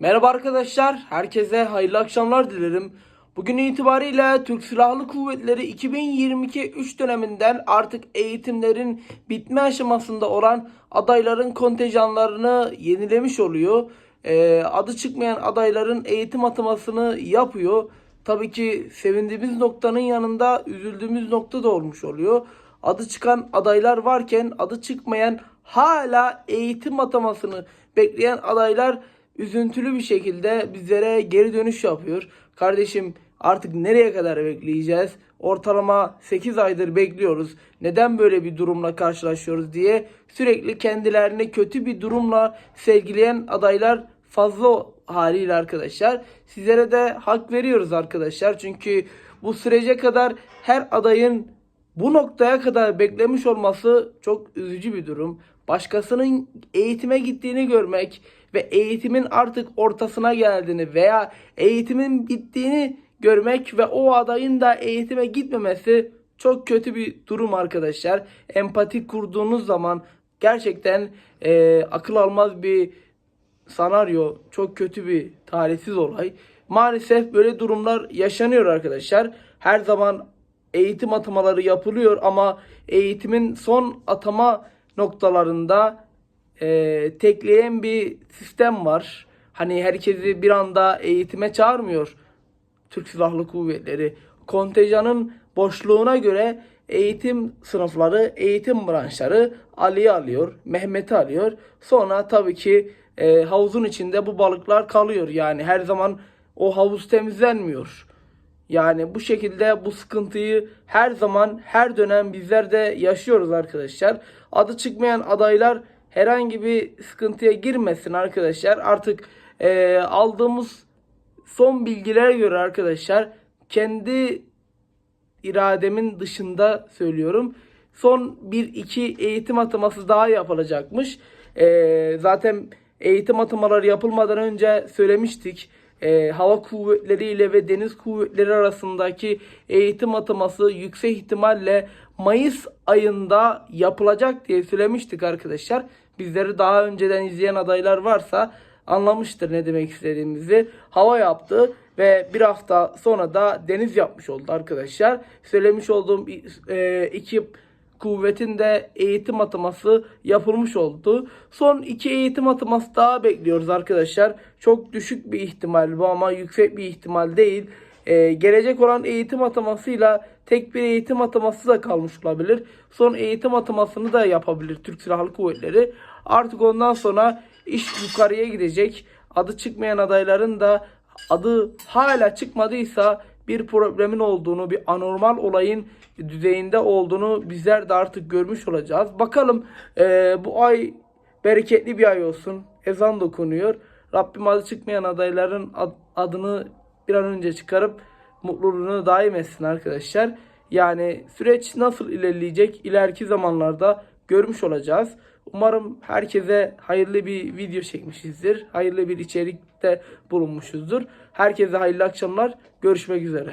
Merhaba arkadaşlar, herkese hayırlı akşamlar dilerim. Bugün itibariyle Türk Silahlı Kuvvetleri 2022-3 döneminden artık eğitimlerin bitme aşamasında olan adayların kontenjanlarını yenilemiş oluyor. Ee, adı çıkmayan adayların eğitim atamasını yapıyor. Tabii ki sevindiğimiz noktanın yanında üzüldüğümüz nokta da olmuş oluyor. Adı çıkan adaylar varken adı çıkmayan hala eğitim atamasını bekleyen adaylar üzüntülü bir şekilde bizlere geri dönüş yapıyor. Kardeşim artık nereye kadar bekleyeceğiz? Ortalama 8 aydır bekliyoruz. Neden böyle bir durumla karşılaşıyoruz diye sürekli kendilerini kötü bir durumla sergileyen adaylar fazla haliyle arkadaşlar. Sizlere de hak veriyoruz arkadaşlar. Çünkü bu sürece kadar her adayın bu noktaya kadar beklemiş olması çok üzücü bir durum. Başkasının eğitime gittiğini görmek ve eğitimin artık ortasına geldiğini veya eğitimin bittiğini görmek ve o adayın da eğitime gitmemesi çok kötü bir durum arkadaşlar. Empati kurduğunuz zaman gerçekten eee, akıl almaz bir senaryo çok kötü bir talihsiz olay. Maalesef böyle durumlar yaşanıyor arkadaşlar. Her zaman eğitim atamaları yapılıyor ama eğitimin son atama noktalarında e, tekleyen bir sistem var. Hani herkesi bir anda eğitime çağırmıyor Türk Silahlı Kuvvetleri. Kontenjanın boşluğuna göre eğitim sınıfları, eğitim branşları Ali'yi alıyor, Mehmet'i alıyor. Sonra tabii ki e, havuzun içinde bu balıklar kalıyor. Yani her zaman o havuz temizlenmiyor. Yani bu şekilde bu sıkıntıyı her zaman her dönem bizler de yaşıyoruz arkadaşlar. Adı çıkmayan adaylar herhangi bir sıkıntıya girmesin arkadaşlar. Artık e, aldığımız son bilgilere göre arkadaşlar kendi irademin dışında söylüyorum. Son 1-2 eğitim ataması daha yapılacakmış. Ee, zaten eğitim atamaları yapılmadan önce söylemiştik. Ee, hava kuvvetleriyle ve deniz kuvvetleri arasındaki eğitim ataması yüksek ihtimalle Mayıs ayında yapılacak diye söylemiştik arkadaşlar. Bizleri daha önceden izleyen adaylar varsa anlamıştır ne demek istediğimizi. Hava yaptı ve bir hafta sonra da deniz yapmış oldu arkadaşlar. Söylemiş olduğum e, iki kuvvetin de eğitim ataması yapılmış oldu. Son iki eğitim ataması daha bekliyoruz arkadaşlar. Çok düşük bir ihtimal bu ama yüksek bir ihtimal değil. Ee, gelecek olan eğitim atamasıyla tek bir eğitim ataması da kalmış olabilir. Son eğitim atamasını da yapabilir Türk Silahlı Kuvvetleri. Artık ondan sonra iş yukarıya gidecek. Adı çıkmayan adayların da adı hala çıkmadıysa bir problemin olduğunu, bir anormal olayın düzeyinde olduğunu bizler de artık görmüş olacağız. Bakalım eee, bu ay bereketli bir ay olsun. Ezan dokunuyor. Rabbim adı çıkmayan adayların ad- adını bir an önce çıkarıp mutluluğunu daim etsin arkadaşlar. Yani süreç nasıl ilerleyecek ileriki zamanlarda görmüş olacağız. Umarım herkese hayırlı bir video çekmişizdir. Hayırlı bir içerikte bulunmuşuzdur. Herkese hayırlı akşamlar. Görüşmek üzere.